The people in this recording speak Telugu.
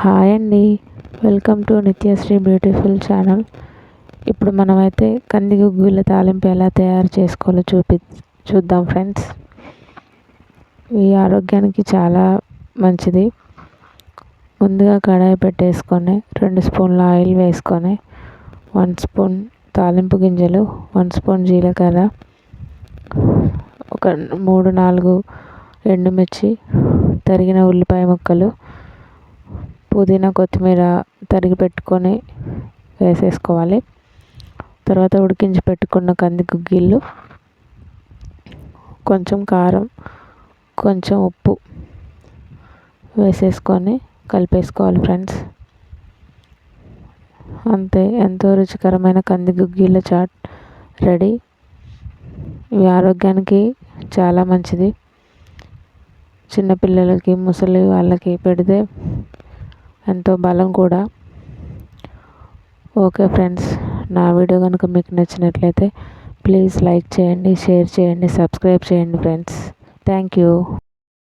హాయ్ అండి. Welcome to Nityasri beautiful channel. ఇప్పుడు మనమైతే కంది గుగ్గుల తాలింపు ఎలా తయారు చేసుకోవాలో చూపి చూద్దాం ఫ్రెండ్స్. ఈ ఆరోగ్యానికి చాలా మంచిది. ముందుగా కడాయి పెట్టేసుకొని రెండు స్పూన్ల ఆయిల్ వేసుకొని వన్ స్పూన్ తాలింపు గింజలు వన్ స్పూన్ జీలకర్ర ఒక మూడు నాలుగు ఎండుమిర్చి తరిగిన ఉల్లిపాయ ముక్కలు పుదీనా కొత్తిమీర తరిగి పెట్టుకొని వేసేసుకోవాలి. తర్వాత ఉడికించి పెట్టుకున్న కంది గుగ్గిళ్ళు కొంచెం కారం కొంచెం ఉప్పు వేసేసుకొని కలిపేసుకోవాలి ఫ్రెండ్స్. అంతే ఎంతో రుచికరమైన కంది గుగ్గిళ్ళ చాట్ రెడీ. ఇవి ఆరోగ్యానికి చాలా మంచిది. చిన్నపిల్లలకి ముసలి వాళ్ళకి పెడితే ఎంతో బలం కూడా. ఓకే ఫ్రెండ్స్ నా వీడియో కనుక మీకు నచ్చినట్లయితే ప్లీజ్ లైక్ చేయండి షేర్ చేయండి సబ్స్క్రైబ్ చేయండి ఫ్రెండ్స్. Thank you.